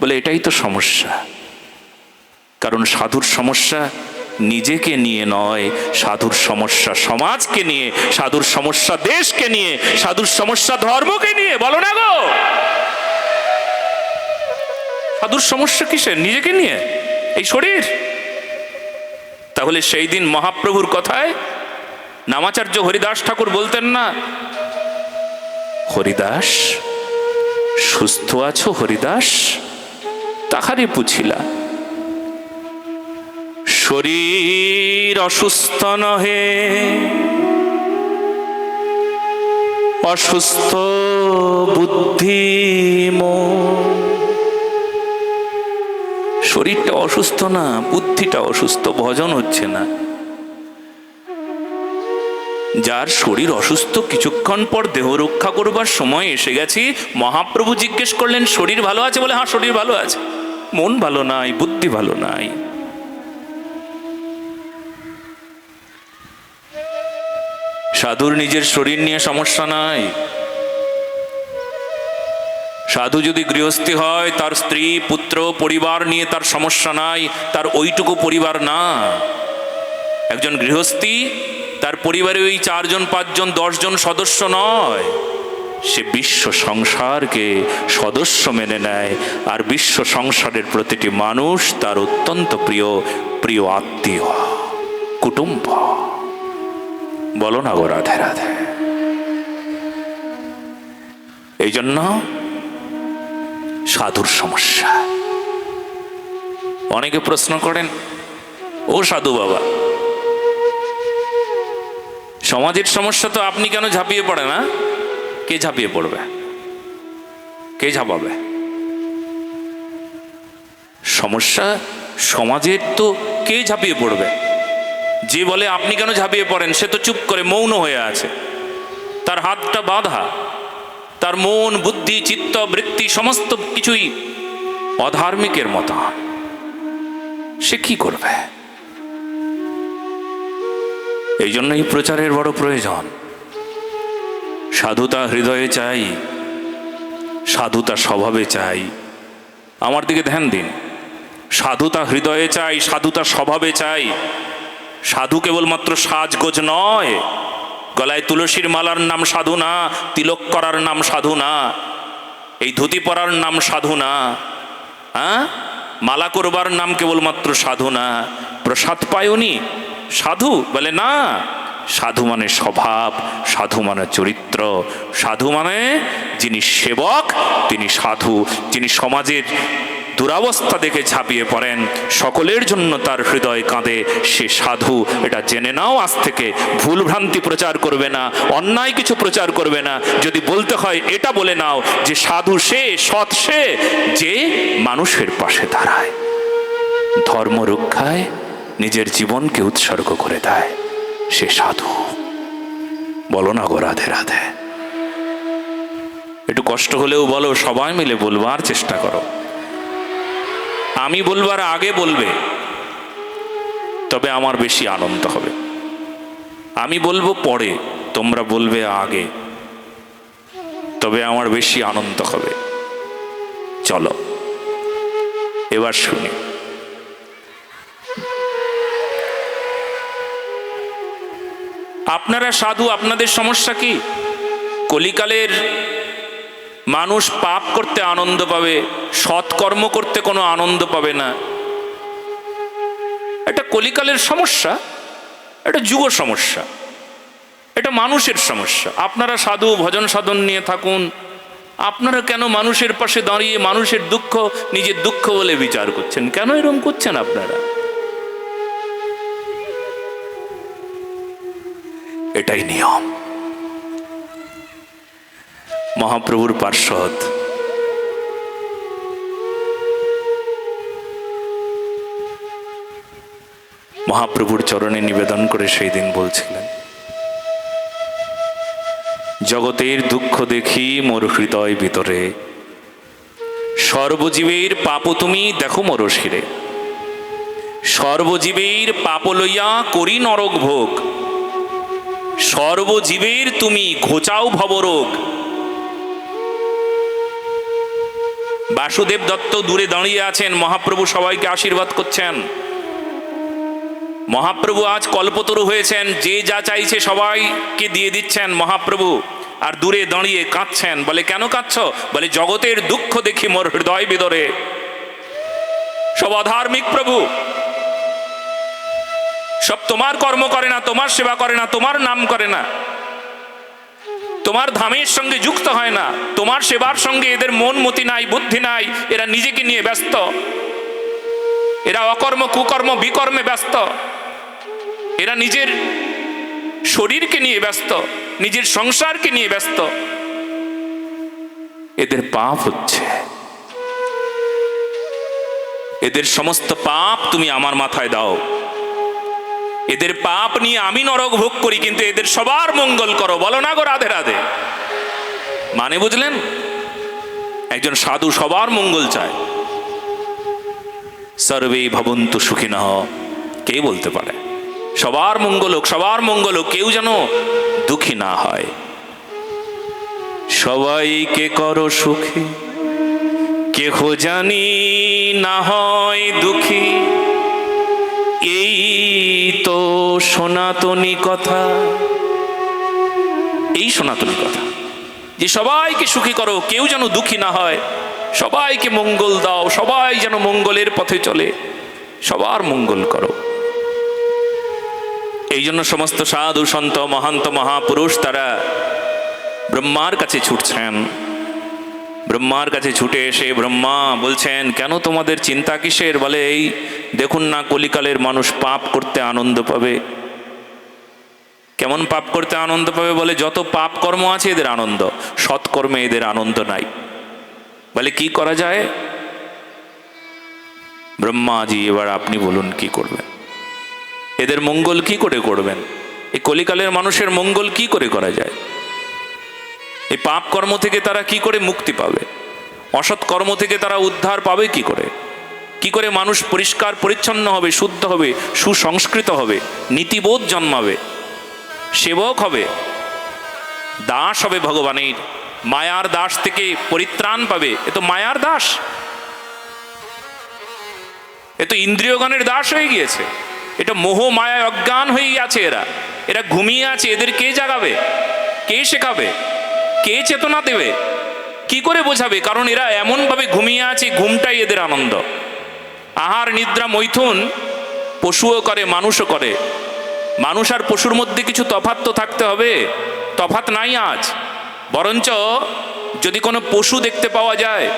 বলে, এটাই তো সমস্যা। কারণ সাধুর সমস্যা নিজেকে নিয়ে নয়, সাধুর সমস্যা সমাজকে নিয়ে, সাধুর সমস্যা দেশকে নিয়ে, সাধুর সমস্যা ধর্মকে নিয়ে, বলো না গো। সাধুর সমস্যা কিসের? নিজেকে নিয়ে? এই শরীর? তাহলে সেই দিন মহাপ্রভুর কথায় নামাচার্য হরিদাস ঠাকুর বলতেন না, হরিদাস, সুস্থ আছো হরিদাস? তাহারে পুছিলা শরীর অসুস্থ নহে, অসুস্থ বুদ্ধি। শরীরটা অসুস্থ না, বুদ্ধিটা অসুস্থ, ভজন হচ্ছে না। যার শরীর অসুস্থ, কিছুক্ষণ পর দেহ রক্ষা করবার সময় এসে গেছি। মহাপ্রভু জিজ্ঞেস করলেন, শরীর ভালো আছে? বলে হ্যাঁ শরীর ভালো আছে। মন ভালো নাই, বুদ্ধি ভালো নাই। সাধুর নিজের শরীর নিয়ে সমস্যা নাই। সাধু যদি গৃহস্থী হয়, তার স্ত্রী, পুত্র, পরিবার নিয়ে তার সমস্যা নাই, তার ওইটুকু পরিবার না। একজন গৃহস্থী, তার পরিবারে ওই চারজন, পাঁচজন, দশজন সদস্য নয়। সে বিশ্ব সংসারকে সদস্য মেনে নেয়। আর বিশ্ব সংসারের প্রতিটি মানুষ তার অত্যন্ত প্রিয় প্রিয় আত্মীয়, কুটুম্ব। বলো না গো রাধে রাধে। এই জন্য সাধুর সমস্যা। অনেকে প্রশ্ন করেন, ও সাধু বাবা, সমাজের সমস্যা তো আপনি কেন ঝাঁপিয়ে পড়ে না কে ঝাঁপিয়ে পড়বে? কে ঝাঁপাবে? সমস্যা, সমাজের তো কে ঝাঁপিয়ে পড়বে? যে বলে আপনি কেন ঝাঁপিয়ে পড়েন, সে তো চুপ করে মৌন হয়ে আছে। তার হাতটা বাঁধা, তার মন, বুদ্ধি, চিত্ত, বৃত্তি, সমস্ত কিছুই অধার্মিকের মতো। সে কি করবে? এই জন্যই প্রচারের বড় প্রয়োজন। সাধুতা হৃদয়ে চাই, সাধুতা স্বভাবে চাই। আমার দিকে ধ্যান দিন। সাধুতা হৃদয়ে চাই, সাধুতা স্বভাবে চাই। সাধু কেবলমাত্র সাজগোজ নয়। গলায় তুলসীর মালার নাম সাধু না তিলক করার নাম সাধু না এই ধুতি পরার নাম সাধু না হ্যাঁ? মালা করবার নাম কেবলমাত্র সাধু না প্রসাদ পায়নি, সাধু? বলে না। সাধু মানে স্বভাব, সাধু মানে চরিত্র, সাধু মানে যিনি সেবক, তিনি সাধু, যিনি সমাজের দুরাবস্থা দেখে ঝাঁপিয়ে পড়েন, সকলের জন্য তার হৃদয় কাঁদে, সে সাধু, এটা জেনে নাও আজ থেকে, ভুল ভ্রান্তি প্রচার করবে না, অন্যায় কিছু প্রচার করবে না, যদি বলতে হয় এটা বলে নাও যে সাধু সে, সৎ সে, যে মানুষের পাশে দাঁড়ায়, ধর্ম রক্ষায় নিজের জীবনকে উৎসর্গ করে দেয়। সে সাধু। বলো না গো রাধে রাধে। একটু কষ্ট হলেও বলো, সবাই মিলে বলবার চেষ্টা করো। আমি বলবার আগে বলবে, তবে আমার বেশি আনন্দ হবে। আমি বলব পরে, তোমরা বলবে আগে, তবে আমার বেশি আনন্দ হবে। চলো, এবার শুনি। আপনারা সাধু, আপনাদের সমস্যা কি? কলিকালের মানুষ পাপ করতে আনন্দ পাবে, সৎকর্ম করতে কোনো আনন্দ পাবে না। এটা কলিকালের সমস্যা, এটা যুগ সমস্যা, এটা মানুষের সমস্যা। আপনারা সাধু, ভজন সাধন নিয়ে থাকুন। আপনারা কেন মানুষের পাশে দাঁড়িয়ে মানুষের দুঃখ, নিজের দুঃখ বলে বিচার করছেন? কেন এরকম করছেন আপনারা? এটাই নিয়ম। মহাপ্রভুর পার্শ্বদ। মহাপ্রভুর চরণে নিবেদন করে সেই দিন বলছিলেন, জগতের দুঃখ দেখি মোর হৃদয় ভিতরে। সর্বজীবের পাপ তুমি দেখো মোর শিরে। সর্বজীবের পাপ লইয়া করি নরক ভোগ। সর্বজীবের তুমি ঘোচাও ভবরোগ। বাসুদেব দত্ত দূরে দাঁড়িয়ে আছেন, মহাপ্রভু সবাইকে আশীর্বাদ করছেন। মহাপ্রভু আজ কল্পতরু হয়েছেন, যে যা চাইছে সবাইকে দিয়ে দিচ্ছেন মহাপ্রভু, আর দূরে দাঁড়িয়ে কাঁদছেন। বলে, কেন কাঁদছ? বলে, জগতের দুঃখ দেখি মোর হৃদয় বিদরে। সব অধার্মিক প্রভু সব তোমার কর্ম করে না, তোমার সেবা করে না, তোমার নাম করে না। তোমার ধামের সঙ্গে যুক্ত হয় না, তোমার সেবার সঙ্গে এদের মন মতি নাই, বুদ্ধি নাই, এরা নিজেকে নিয়ে ব্যস্ত। এরা অকর্ম, কুকর্ম, বিকর্মে ব্যস্ত। এরা নিজের শরীরকে নিয়ে ব্যস্ত, নিজের সংসারকে নিয়ে ব্যস্ত। এদের পাপ হচ্ছে। এদের সমস্ত পাপ তুমি আমার মাথায় দাও। এদের পাপ নিয়ে আমি নরক ভোগ করি, কিন্তু এদের সবার মঙ্গল করো। বলো না গো রাধে রাধে। মানে বুঝলেন? একজন সাধু সবার মঙ্গল চায়। সর্বে ভবন্তু সুখিন। কে বলতে পারে? সবার মঙ্গল হোক, সবার মঙ্গল হোক, কেউ যেন দুঃখী না হয়। সবাইকে করো সুখী। কেহ জানি না হয় দুঃখী। এই তো সনাতনী কথা। এই সনাতনী কথা। যে সবাইকে সুখী করো, কেউ যেন দুঃখী না হয়, সবাইকে মঙ্গল দাও, সবাই যেন মঙ্গলের পথে চলে, সবার মঙ্গল করো। এই জন্য সমস্ত সাধু, সন্ত, মহান্ত, মহাপুরুষ তারা ব্রহ্মার কাছে ছুটছেন। ব্রহ্মার কাছে ছুটে এসে, ব্রহ্মা, বলছেন, কেন তোমাদের চিন্তা কিসের? বলে, এই দেখুন না, কলিকালের মানুষ পাপ করতে আনন্দ পাবে। কেমন পাপ করতে আনন্দ পাবে? বলে, যত পাপ কর্ম আছে, এদের আনন্দ। সৎকর্মে এদের আনন্দ নাই। বলে, কি করা যায়? ব্রহ্মাজি এবার আপনি বলুন, কি করবেন? এদের মঙ্গল কি করে করবেন? এই কলিকালের মানুষের মঙ্গল কি করে করা যায়? এই পাপ কর্ম থেকে তারা কি করে মুক্তি পাবে? অসৎ কর্ম থেকে তারা উদ্ধার পাবে কি করে? কি করে মানুষ পরিষ্কার, পরিচ্ছন্ন হবে, শুদ্ধ হবে, সুসংস্কৃত হবে, নীতিবোধ জন্মাবে? সেবক হবে? দাস হবে ভগবানের। মায়ার দাস থেকে পরিত্রাণ পাবে। এ তো মায়ার দাস। এ তো ইন্দ্রিয়গণের দাস হয়ে গিয়েছে। এটা মোহ, মায়া, অজ্ঞান হয়ে আছে এরা। এরা ঘুমিয়ে আছে। এদের কে জাগাবে? কে শেখাবে? কে চেতনা দেবে? কি করে বোঝাবে? কারণ এরা এমনভাবে ঘুমিয়ে আছে, ঘুমটাই এদের আনন্দ। আহার, নিদ্রা, মৈথুন পশুও করে, মানুষও করে। মানুষ আর পশুর মধ্যে কিছু তফাৎ তো থাকতে হবে। তফাৎ নাই আজ। বরঞ্চ যদি কোনো পশু দেখতে পাওয়া যায়,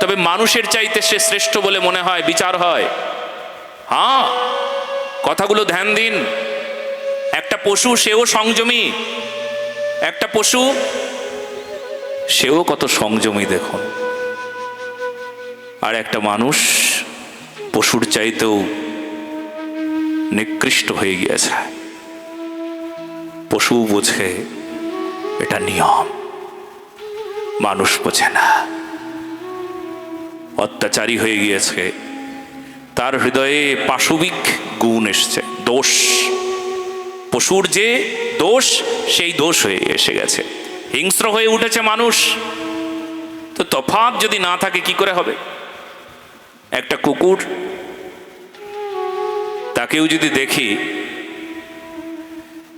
তবে মানুষের চাইতে সে শ্রেষ্ঠ বলে মনে হয়, বিচার হয়। হ্যাঁ কথাগুলো ধ্যান দিন। একটা পশু, সেও সংযমী। একটা পশু সেও কত সংযমী দেখুন। আর একটা মানুষ পশুর চাইতেও নিকৃষ্ট হয়ে গিয়েছে। পশু বোঝে এটা নিয়ম, মানুষ বোঝে না। অত্যাচারী হয়ে গিয়েছে, তার হৃদয়ে পাশবিক গুণ এসছে, দোষ। পশুর যে দোষ, সেই দোষ হয়ে এসে গেছে। হিংস্র হয়ে উঠেছে মানুষ, তো তফাৎ যদি না থাকে কি করে হবে? একটা কুকুর, তাকেও যদি দেখি,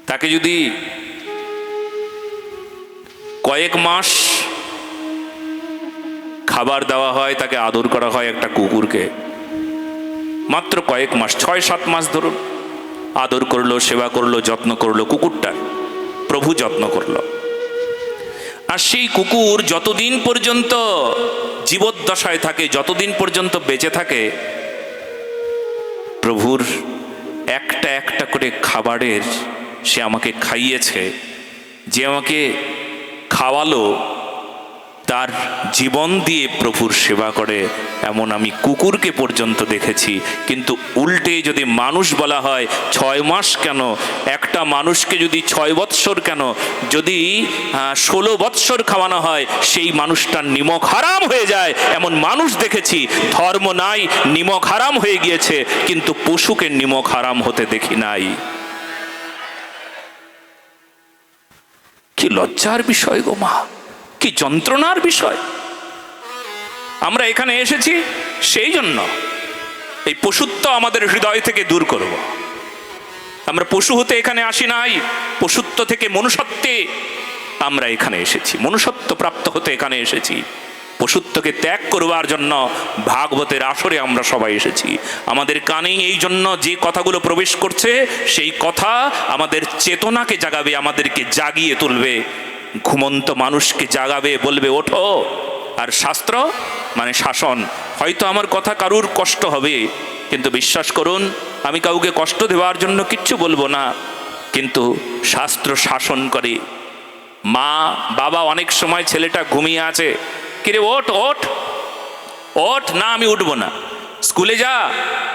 তাকে যদি কয়েক মাস খাবার দেওয়া হয়, তাকে আদর করা হয় একটা কুকুরকে, মাত্র কয়েক মাস, ছয়, সাত মাস ধরুন, আদর করল, সেবা করল, যত্ন করল, কুকুরটার প্রভু যত্ন করল। আর সেই কুকুর যতদিন পর্যন্ত জীবদ্দশায় থাকে, যতদিন পর্যন্ত বেঁচে থাকে, প্রভুর একটা একটা করে খাবারের সে আমাকে খাইয়েছে, যে আমাকে খাওয়ালো তার জীবন দিয়ে প্রভুর সেবা করে, এমন আমি কুকুরকে পর্যন্ত দেখেছি। কিন্তু উল্টে যদি মানুষ বলা হয়, ছয় মাস কেন? একটা মানুষকে যদি ছয় বৎসর কেন? যদি ষোলো বৎসর খাওয়ানো হয়, সেই মানুষটার নিমক হারাম হয়ে যায়। এমন মানুষ দেখেছি, ধর্ম নাই, নিমক হারাম হয়ে গিয়েছে, কিন্তু পশুকে নিমক হারাম হতে দেখি নাই। কি লজ্জার বিষয় গো মা! কি যন্ত্রণার বিষয়? আমরা এখানে এসেছি সেই জন্য এই পশুত্ব আমাদের হৃদয় থেকে দূর করব। আমরা পশু হতে এখানে আসি নাই, পশুত্ব থেকে মনুষ্যত্বে আমরা এখানে এসেছি। মনুষ্যত্ব প্রাপ্ত হতে এখানে এসেছি। পশুত্বকে ত্যাগ করবার জন্য ভাগবতের আসরে আমরা সবাই এসেছি। আমাদের কানে এই জন্য যে কথাগুলো প্রবেশ করছে, সেই কথা আমাদের চেতনাকে জাগাবে, আমাদেরকে জাগিয়ে তুলবে। ঘুমন্ত মানুষকে জাগাবে, বলবে, ওঠো। আর শাস্ত্র মানে শাসন, হয়তো আমার কথা কারুর কষ্ট হবে, কিন্তু বিশ্বাস করুন, আমি কাউকে কষ্ট দেওয়ার জন্য কিচ্ছু বলব না। কিন্তু শাস্ত্র শাসন করে। মা, বাবা অনেক সময় ছেলেটা ঘুমিয়ে আছে। কিরে, ওঠ ওঠ। ওঠ, না, আমি উঠবো না। স্কুলে যা,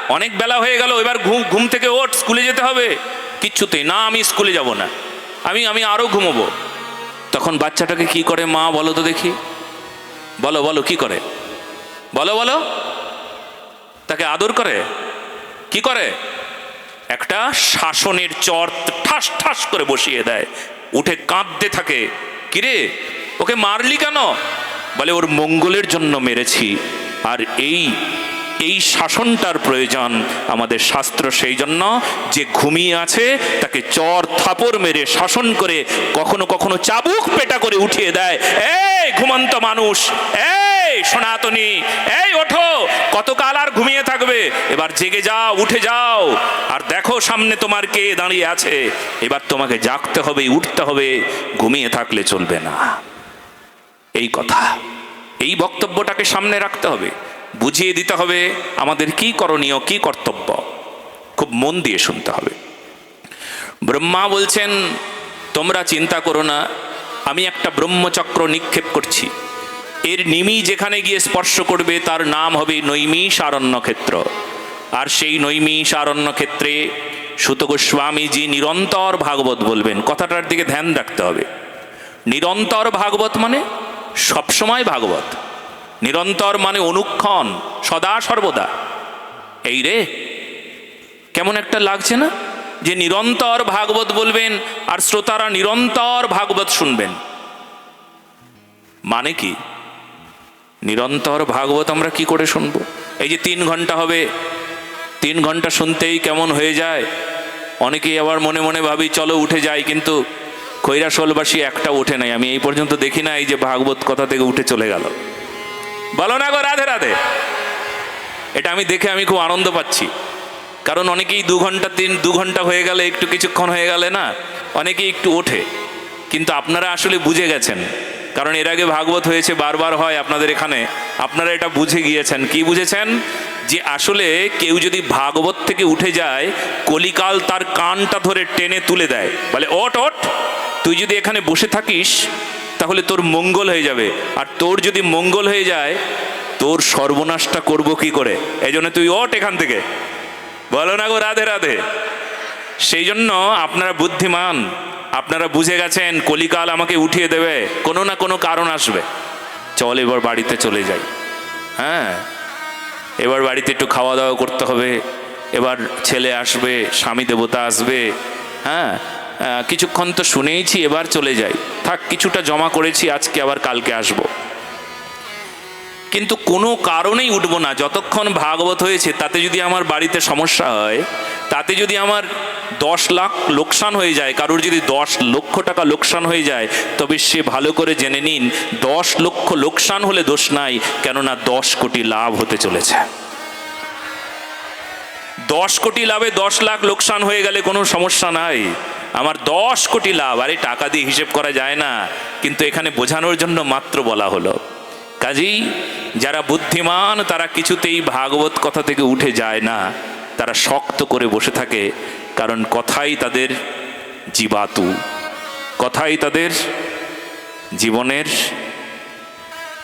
অনেক বেলা হয়ে গেল, এবার ঘুম ঘুম থেকে ওঠ, স্কুলে যেতে হবে। কিচ্ছুতেই, না, আমি স্কুলে যাব না। আমি আমি আরও ঘুমোবো। তখন বাচ্চাটাকে কি করে মা বলো তো দেখি। বলো বলো, কি করে? বলো বলো। তাকে আদর করে। কি করে? একটা শাসনের চর ঠাস ঠাস করে বসিয়ে দেয়। উঠে কাঁদতে থাকে। কিরে, ওকে মারলি কেন? বলে, ওর মঙ্গলের জন্য মেরেছি। আর এই এই শাসনটার প্রয়োজন আমাদের শাস্ত্র সেই জন্য যে ঘুমিয়ে আছে তাকে চর থাপড় মেরে শাসন করে কখনো কখনো চাবুক পেটা করে উঠিয়ে দেয়। এই ঘুমন্ত মানুষ, এই সনাতনী, এই ওঠো, কতকাল আর ঘুমিয়ে থাকবে? এবার জেগে যাও, উঠে যাও। আর দেখো সামনে তোমার কে দাঁড়িয়ে আছে। এবার তোমাকে জাগতে হবে, উঠতে হবে, ঘুমিয়ে থাকলে চলবে না। এই কথা, এই বক্তব্যটাকে সামনে রাখতে হবে। বুঝিয়ে দিতে হবে আমাদের কি করণীয়, কি কর্তব্য। খুব মন দিয়ে শুনতে হবে। ব্রহ্মা বলছেন, তোমরা চিন্তা করো না, আমি একটা ব্রহ্মচক্র নিক্ষেপ করছি। এর নিমি যেখানে গিয়ে স্পর্শ করবে, তার নাম হবে নৈমিষ আরণ্য ক্ষেত্র আর সেই নৈমিষ আরণ্য ক্ষেত্রে সুত গোস্বামীজি নিরন্তর ভাগবত বলবেন। কথাটার দিকে ধ্যান রাখতে হবে। নিরন্তর ভাগবত মানে সবসময় ভাগবত। নিরন্তর মানে অনুক্ষণ, সদা সর্বদা। এই রে, কেমন একটা লাগছে না? যে নিরন্তর ভাগবত বলবেন আর শ্রোতারা নিরন্তর ভাগবত শুনবেন। মানে কি? নিরন্তর ভাগবত আমরা কি করে শুনব? এই যে তিন ঘণ্টা হবে, তিন ঘণ্টা শুনতেই কেমন হয়ে যায়? অনেকেই আবার মনে মনে ভাবি, চলো উঠে যাই, কিন্তু কৈরাসলবাসী একটা ওঠে নাই। আমি এই পর্যন্ত দেখি না এই যে ভাগবত কথা থেকে উঠে চলে গেল। বলো না গো, রাধে রাধে। এটা আমি দেখে আমি খুব আনন্দ পাচ্ছি। কারণ অনেকেই দু ঘণ্টা, তিন, দু ঘণ্টা হয়ে গেলে একটু কিছুক্ষণ হয়ে গেলে না, অনেকেই একটু ওঠে। কিন্তু আপনারা আসলে বুঝে গেছেন। কারণ এর আগে ভাগবত হয়েছে, বারবার হয় আপনাদের এখানে। আপনারা এটা বুঝে গিয়েছেন। কি বুঝেছেন? যে আসলে কেউ যদি ভাগবত থেকে উঠে যায়, কলিকাল তার কানটা ধরে টেনে তুলে দেয়। বলে ওট ওট তুই যদি এখানে বসে থাকিস তাহলে তোর মঙ্গল হয়ে যাবে। আর তোর যদি মঙ্গল হয়ে যায়, তোর সর্বনাশটা করব কি করে? এই জন্য তুই ওট এখান থেকে। বলো না গো, রাধে রাধে। সেই জন্য আপনারা বুদ্ধিমান, আপনারা বুঝে গেছেন, কলিকাল আমাকে উঠিয়ে দেবে, কোনো না কোনো কারণ আসবে। চল এবার বাড়িতে চলে যাই। হ্যাঁ? এবার বাড়িতে একটু খাওয়া দাওয়া করতে হবে। এবার ছেলে আসবে, স্বামী দেবতা আসবে। হ্যাঁ? কিছুক্ষণ তো শুনেইছি, এবার চলে যাই। থাক, কিছুটা জমা করেছি, আজকে আবার কালকে আসব। কিন্তু কোনো কারণেই উঠবো না। যতক্ষণ ভাগবত হয়েছে, তাতে যদি আমার বাড়িতে সমস্যা হয়, তাতে যদি আমার দশ লাখ লোকসান হয়ে যায়, কারোর যদি দশ লক্ষ টাকা লোকসান হয়ে যায়, তবে সে ভালো করে জেনে নিন, দশ লক্ষ লোকসান হলে দোষ নাই, কেননা দশ কোটি লাভ হতে চলেছে। দশ কোটি লাভে দশ লাখ লোকসান হয়ে গেলে কোনো সমস্যা নাই। আমার দশ কোটি লাভ, আরে টাকা দিয়ে হিসেব করা যায় না। কিন্তু এখানে বোঝানোর জন্য মাত্র বলা হলো। কাজেই যারা বুদ্ধিমান, তারা কিছুতেই ভাগবত কথা থেকে উঠে যায় না। তারা শক্ত করে বসে থাকে, কারণ কথাই তাদের জীবাতু। কথাই তাদের জীবনের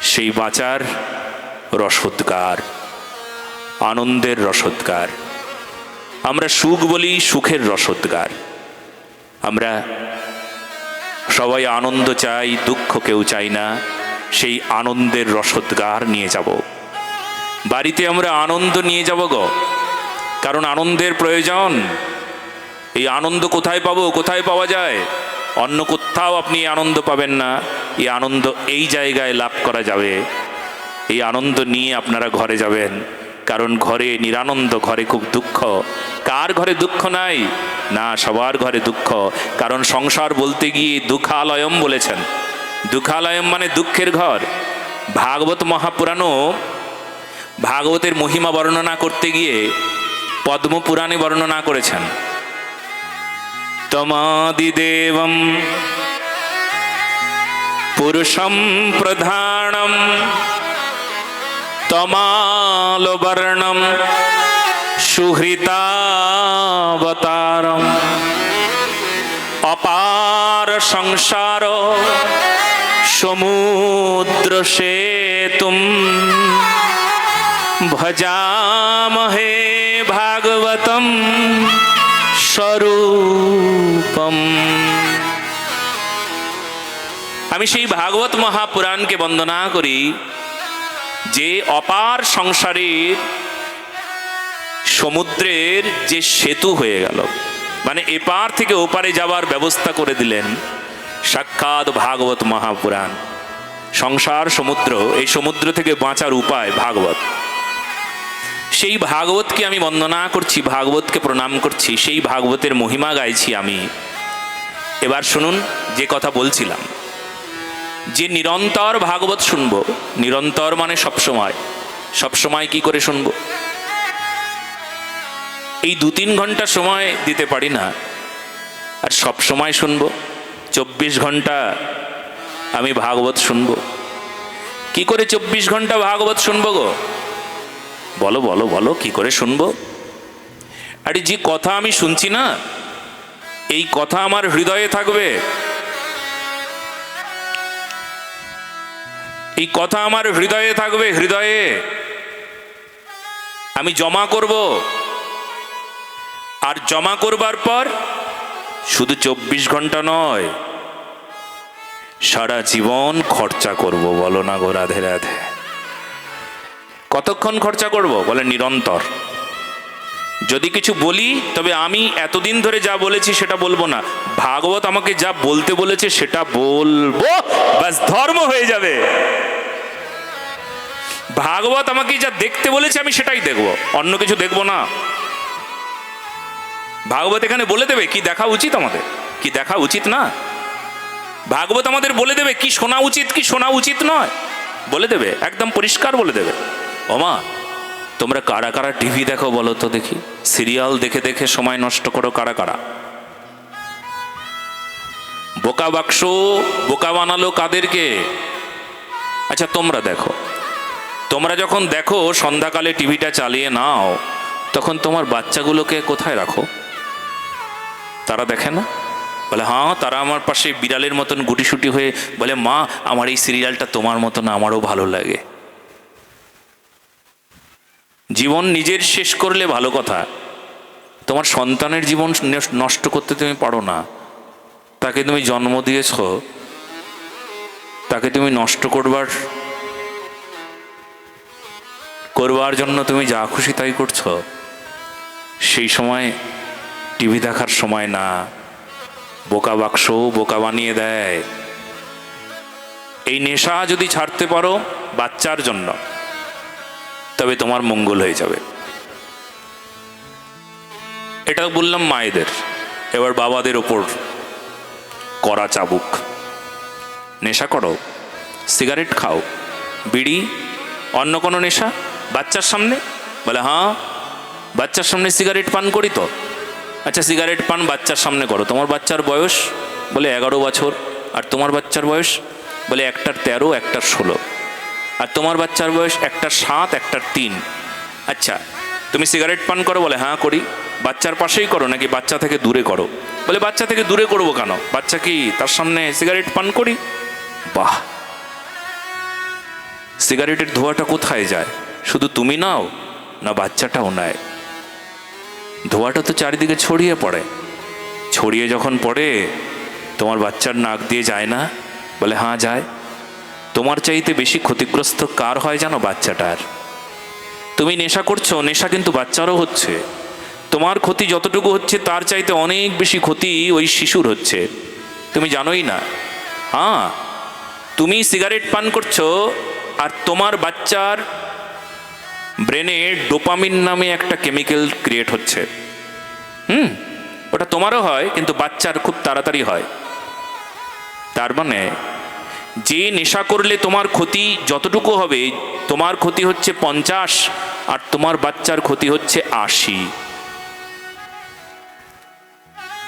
সেই বাঁচার রসোদ্গার আনন্দের রসোদ্গার আমরা সুখ বলি সুখের রসোদ্গার আমরা সবাই আনন্দ চাই, দুঃখ কেউ চাই না, সেই আনন্দের রসদগার নিয়ে যাব। বাড়িতে আমরা আনন্দ নিয়ে যাব গো, কারণ আনন্দের প্রয়োজন। এই আনন্দ কোথায় পাবো, কোথায় পাওয়া যায়? অন্য কোথাও আপনি আনন্দ পাবেন না, এই আনন্দ এই জায়গায় লাভ করা যাবে। এই আনন্দ নিয়ে আপনারা ঘরে যাবেন। কারণ ঘরে নিরানন্দ, ঘরে খুব দুঃখ। কার ঘরে দুঃখ নাই? না, সবার ঘরে দুঃখ। কারণ সংসার বলতে গিয়ে দুঃখালয়ম বলেছেন। দুঃখালয়ম মানে দুঃখের ঘর। ভাগবত মহাপুরাণও ভাগবতের মহিমা বর্ণনা করতে গিয়ে পদ্মপুরাণে বর্ণনা করেছেন। তমাদিদেবম পুরুষম প্রধানম তমালবর্ণম সুহৃতাবতারম অপার সংসার সমুদ্র সেতুম ভজামহে ভাগবতম স্বরূপম আমি সেই ভাগবত মহাপুরাণকে বন্দনা করি। যে অপার সংসারের সমুদ্রের যে সেতু হয়ে গেল মানে এপার থেকে ওপারে যাওয়ার ব্যবস্থা করে দিলেন সাক্ষাৎ ভাগবত মহাপুরাণ। সংসার, সমুদ্র, এই সমুদ্র থেকে বাঁচার উপায় ভাগবত। সেই ভাগবতকে আমি বন্দনা করছি, ভাগবতকে প্রণাম করছি, সেই ভাগবতের মহিমা গাইছি আমি। এবার শুনুন যে কথা বলছিলাম। যে নিরন্তর ভাগবত শুনব, নিরন্তর মানে সবসময় সবসময় কি করে শুনব? এই দু তিন ঘণ্টা সময় দিতে পারি না, আর সব সময় শুনব। চব্বিশ ঘণ্টা আমি ভাগবত শুনব। কি করে চব্বিশ ঘণ্টা ভাগবত শুনব গো? বলো বলো বলো, কি করে শুনব? আরে যে কথা আমি শুনছি না, এই কথা আমার হৃদয়ে থাকবে। এই কথা আমার হৃদয়ে থাকবে, হৃদয়ে। আমি জমা করব। আর জমা করবার পর শুধু চব্বিশ ঘণ্টা নয়, সারা জীবন খরচা করব, বলো না গো রাধে রাধে। কতক্ষণ খরচা করব? বলে নিরন্তর। যদি কিছু বলি, তবে আমি এতদিন ধরে যা বলেছি সেটা বলব না। ভাগবত আমাকে যা বলতে বলেছে সেটা বলব। ব্যাস, ধর্ম হয়ে যাবে। ভাগবত আমাকে যা দেখতে বলেছে আমি সেটাই দেখব। অন্য কিছু দেখব না। ভাগবত এখানে বলে দেবে, কি দেখা উচিত আমাদের? কি দেখা উচিত না? ভাগবত আমাদের বলে দেবে, কি শোনা উচিত, কি শোনা উচিত নয়। বলে দেবে, একদম পরিষ্কার বলে দেবে। ওমা তোমরা কারা কারা টিভি দেখো বলো তো দেখি। সিরিয়াল দেখে দেখে সময় নষ্ট করো কারা কারা। বোকা বাক্স, বোকা বানালো কাদেরকে? আচ্ছা তোমরা দেখো। তোমরা যখন দেখো সন্ধ্যাকালে টিভিটা চালিয়ে নাও, তখন তোমার বাচ্চাগুলোকে কোথায় রাখো? তারা দেখে না? বলে হ্যাঁ তারা আমার পাশে বিড়ালের মতন গুটিসুটি হয়ে বলে, মা, আমার এই সিরিয়ালটা তোমার মতন আমারও ভালো লাগে। জীবন নিজের শেষ করলে ভালো কথা। তোমার সন্তানের জীবন নষ্ট- করতে তুমি পারো না। তাকে তুমি জন্ম দিয়েছ। তাকে তুমি নষ্ট করবার করবার জন্য তুমি যা খুশি তাই করছ। সেই সময় টিভি দেখার সময় না। বোকা বাক্স বোকা বানিয়ে দেয়। এই নেশা যদি ছাড়তে পারো বাচ্চার জন্য। তবে তোমার মঙ্গল হয়ে যাবে। এটা বললাম মায়েদের। এবার বাবাদের ওপর করা চাবুক। নেশা করো, সিগারেট খাও, বিড়ি, অন্য কোনো নেশা? বাচ্চার সামনে? বলে হ্যাঁ বাচ্চার সামনে সিগারেট পান করি তো। আচ্ছা সিগারেট পান, বাচ্চার সামনে করো। তোমার বাচ্চার বয়স? বলে, এগারো বছর। আর তোমার বাচ্চার বয়স? বলে, একটার তেরো, একটার ষোলো। আর তোমার বাচ্চার বয়স একটার সাত, একটার তিন। আচ্ছা তুমি সিগারেট পান করো বলে হ্যাঁ করি। বাচ্চার পাশেই করো নাকি বাচ্চা থেকে দূরে করো? বলে বাচ্চা থেকে দূরে করব কেন? বাচ্চা কি তার সামনে সিগারেট পান করি? বাহ! সিগারেটের ধোঁয়াটা কোথায় যায়? শুধু তুমি নাও না বাচ্চাটাও নেয়? ধোঁয়াটা তো চারিদিকে ছড়িয়ে পড়ে। ছড়িয়ে যখন পড়ে, তোমার বাচ্চার নাক দিয়ে যায় না? বলে হ্যাঁ যায়। তোমার চাইতে বেশি ক্ষতিগ্রস্ত কার হয় জানো বাচ্চাটার? তুমি নেশা করছ, নেশা কিন্তু বাচ্চারও হচ্ছে। তোমার ক্ষতি যতটুকু হচ্ছে, তার চাইতে অনেক বেশি ক্ষতি ওই শিশুর হচ্ছে। তুমি জানোই না। হ্যাঁ তুমি সিগারেট পান করছ আর তোমার বাচ্চার ব্রেনে ডোপামিন নামে একটা কেমিক্যাল ক্রিয়েট হচ্ছে। হুম, ওটা তোমারও হয়, কিন্তু বাচ্চার খুব তাড়াতাড়ি হয়। তার মানে যে নেশা করলে তোমার ক্ষতি যতটুকু হবে, তোমার ক্ষতি হচ্ছে পঞ্চাশ আর তোমার বাচ্চার ক্ষতি হচ্ছে আশি।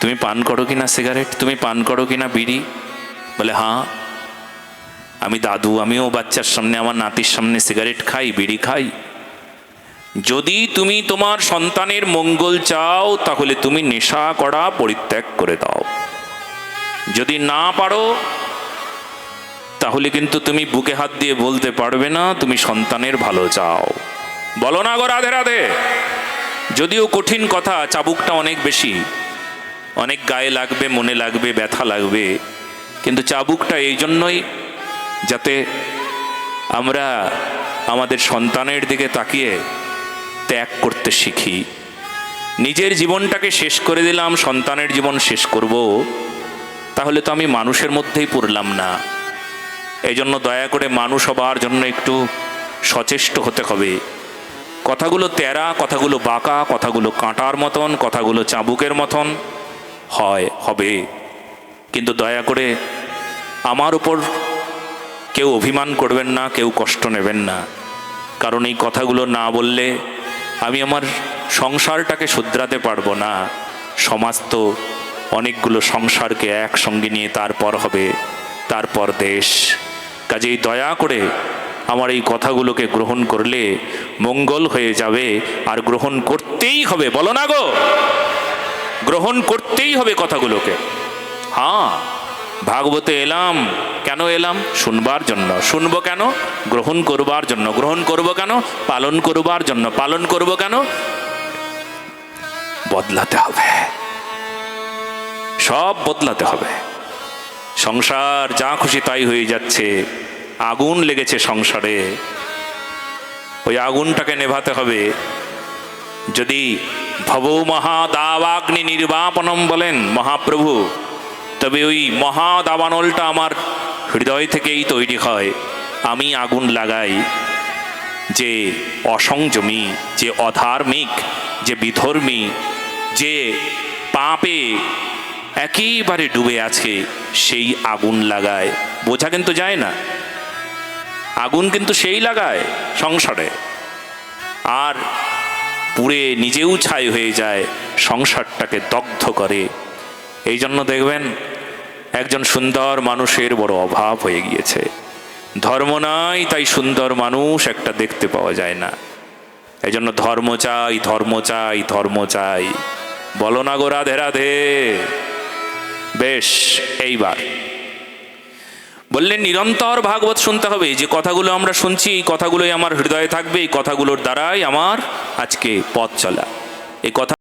তুমি পান করো কিনা সিগারেট? তুমি পান করো কিনা বিড়ি? বলে হ্যাঁ আমি দাদু, আমিও বাচ্চার সামনে, আমার নাতির সামনে সিগারেট খাই, বিড়ি খাই। যদি তুমি তোমার সন্তানের মঙ্গল চাও, তাহলে তুমি নেশা করা পরিত্যাগ করে দাও। যদি না পারো তাহলে কিন্তু তুমি বুকে হাত দিয়ে বলতে পারবে না, তুমি সন্তানের ভালো চাও। বলো না গো রাধে রাধে। যদিও কঠিন কথা, চাবুকটা অনেক বেশি। অনেক গায়ে লাগবে, মনে লাগবে, ব্যথা লাগবে। কিন্তু চাবুকটা এই জন্যই যাতে আমরা আমাদের সন্তানের দিকে তাকিয়ে ত্যাগ করতে শিখি। নিজের জীবনটাকে শেষ করে দিলাম, সন্তানের জীবন শেষ করব। তাহলে তো আমি মানুষের মধ্যেই পড়লাম না। এই জন্য দয়া করে মানুষ হবার জন্য একটু সচেষ্ট হতে হবে। কথাগুলো তেরা, কথাগুলো বাঁকা, কথাগুলো কাঁটার মতন, কথাগুলো চাবুকের মতন হয়, হবে। কিন্তু দয়া করে আমার উপর কেউ অভিমান করবেন না, কেউ কষ্ট নেবেন না। কারণ এই কথাগুলো না বললে আমি আমার সংসারটাকে শুধরাতে পারব না। সমাজ তো অনেকগুলো সংসারকে একসঙ্গে নিয়ে তারপর হবে, তারপর দেশ। কাজেই দয়া করে আমার এই কথাগুলোকে গ্রহণ করলে মঙ্গল হয়ে যাবে, আর গ্রহণ করতেই হবে। বলো না গো। গ্রহণ করতেই হবে কথাগুলোকে। হ্যাঁ ভাগবতে এলাম। কেন এলাম? শুনবার জন্য। শুনব কেন? গ্রহণ করবার জন্য। গ্রহণ করব কেন? পালন করবার জন্য। পালন করব কেন? বদলাতে হবে। সব বদলাতে হবে। সংসার যা খুশি তাই হয়ে যাচ্ছে। আগুন লেগেছে সংসারে। ওই আগুনটাকে নেভাতে হবে। যদি ভব মহাদাবাগ্নি নির্বাপনম বলেন মহাপ্রভু, তবে ওই মহাদাবানলটা আমার হৃদয় থেকেই তৈরি হয়। আমি আগুন লাগাই যে অসংযমী, যে অধার্মিক, যে বিধর্মী, যে পাপে একেবারে ডুবে আছে, সেই আগুন লাগায়। বোঝা কিন্তু যায় না। আগুন কিন্তু সেই লাগায় সংসারে। আর পুড়ে নিজেও ছাই হয়ে যায়, সংসারটাকে দগ্ধ করে। এই জন্য দেখবেন, একজন সুন্দর মানুষের বড় অভাব হয়ে গিয়েছে। ধর্ম নাই, তাই সুন্দর মানুষ একটা দেখতে পাওয়া যায় না। এই জন্য ধর্ম চাই ধর্ম চাই ধর্ম চাই। বলো না গো রাধে রাধে। বেশ, এইবার। বললেন, নিরন্তর ভাগবত শুনতে হবে। যে কথাগুলো আমরা শুনছি, এই কথাগুলোই আমার হৃদয়ে থাকবে, এই কথাগুলোর দ্বারাই আমার আজকে পথ চলা। এই কথা